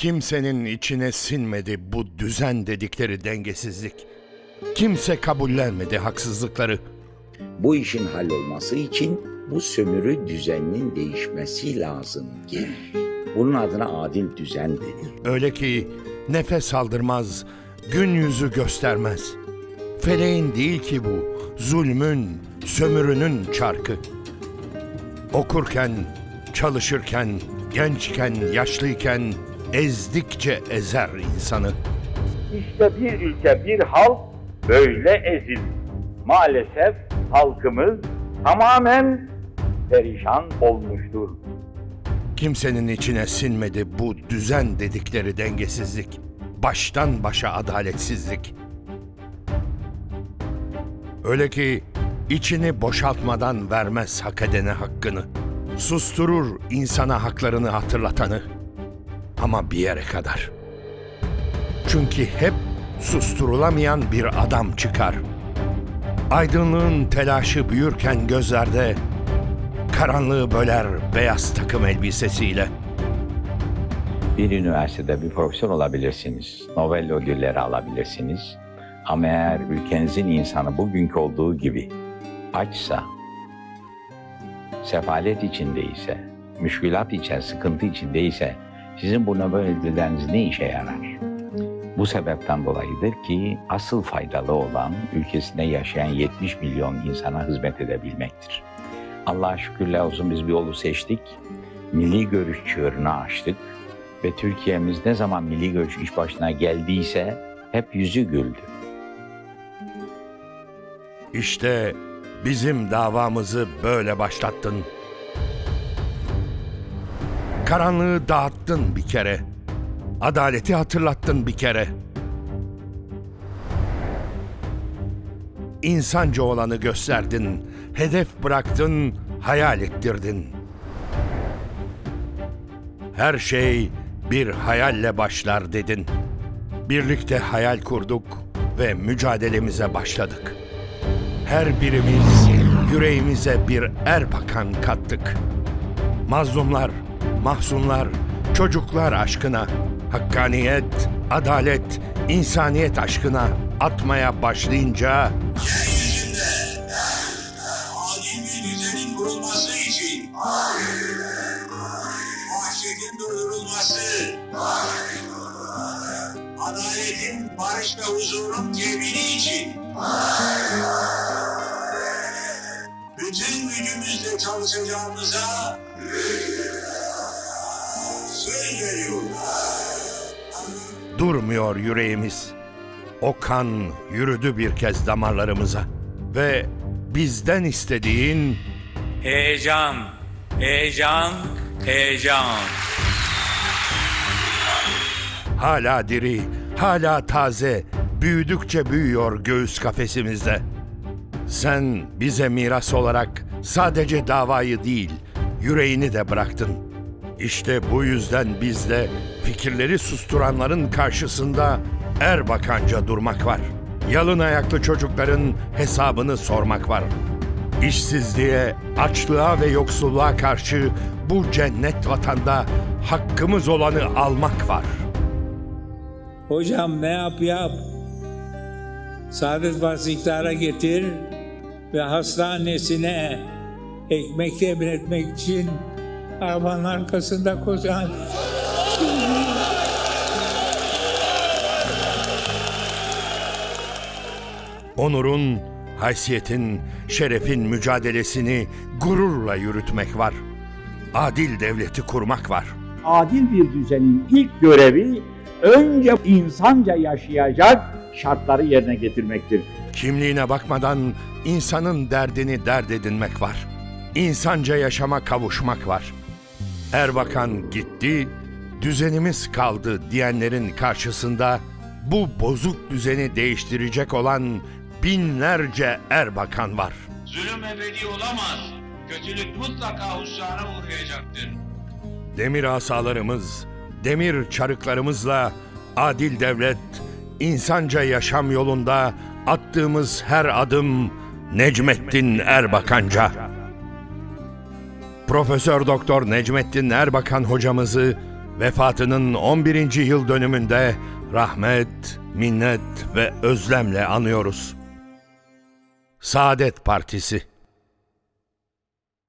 Kimsenin içine sinmedi bu düzen dedikleri dengesizlik. Kimse kabullenmedi haksızlıkları. Bu işin hallolması için bu sömürü düzeninin değişmesi lazım gelir. Bunun adına adil düzen denir. Öyle ki nefes aldırmaz, gün yüzü göstermez. Feleğin değil ki bu, zulmün, sömürünün çarkı. Okurken, çalışırken, gençken, yaşlıyken ezdikçe ezer insanı. İşte bir ülke bir halk böyle ezildi. Maalesef halkımız tamamen perişan olmuştur. Kimsenin içine sinmedi bu düzen dedikleri dengesizlik. Baştan başa adaletsizlik. Öyle ki içini boşaltmadan vermez hak edene hakkını. Susturur insana haklarını hatırlatanı. Ama bir yere kadar. Çünkü hep susturulamayan bir adam çıkar. Aydınlığın telaşı büyürken gözlerde karanlığı böler beyaz takım elbisesiyle. Bir üniversitede bir profesör olabilirsiniz. Nobel ödülleri alabilirsiniz. Ama eğer ülkenizin insanı bugünkü olduğu gibi açsa, sefalet içindeyse, müşkülat içinde, sıkıntı içindeyse sizin bu Nobel ödülleriniz ne işe yarar? Bu sebepten dolayıdır ki asıl faydalı olan ülkesinde yaşayan 70 milyon insana hizmet edebilmektir. Allah'a şükürler olsun biz bir yolu seçtik. Milli görüş çığırını açtık ve Türkiye'miz ne zaman milli görüş iş başına geldiyse hep yüzü güldü. İşte bizim davamızı böyle başlattın. Karanlığı dağıttın bir kere. Adaleti hatırlattın bir kere. İnsanca olanı gösterdin. Hedef bıraktın, hayal ettirdin. Her şey bir hayalle başlar dedin. Birlikte hayal kurduk ve mücadelemize başladık. Her birimiz yüreğimize bir erbakan kattık. Mazlumlar, mahzunlar, çocuklar aşkına, hakkaniyet, adalet, insaniyet aşkına atmaya başlayınca adaletin, barış ve huzurun temini için bütün gücümüzle çalışacağımıza söz veriyorum. durmuyor yüreğimiz. O kan yürüdü bir kez damarlarımıza ve bizden istediğin Heyecan, heyecan, heyecan. hala diri, hala taze, büyüdükçe büyüyor göğüs kafesimizde. Sen bize miras olarak sadece davayı değil, yüreğini de bıraktın. İşte bu yüzden bizde fikirleri susturanların karşısında erbakanca durmak var. Yalın ayaklı çocukların hesabını sormak var. İşsizliğe, açlığa ve yoksulluğa karşı bu cennet vatanda hakkımız olanı almak var. Hocam ne yap yap. Saadet Partisi iktidara getir ve hastanesine ekmek temin etmek için arabanın arkasında koşan Onurun, haysiyetin, şerefin mücadelesini gururla yürütmek var. Adil devleti kurmak var. adil bir düzenin ilk görevi önce insanca yaşayacak şartları yerine getirmektir. Kimliğine bakmadan insanın derdini dert edinmek var. İnsanca yaşama kavuşmak var. Erbakan gitti, düzenimiz kaldı diyenlerin karşısında bu bozuk düzeni değiştirecek olan binlerce erbakan var. Zulüm ebedi olamaz. Kötülük mutlaka hüsrana uğrayacaktır. Demir asalarımız, demir çarıklarımızla adil devlet, insanca yaşam yolunda attığımız her adım Necmettin Erbakanca. Profesör Doktor Necmettin Erbakan hocamızı Vefatının 11. yıl dönümünde rahmet, minnet ve özlemle anıyoruz. Saadet Partisi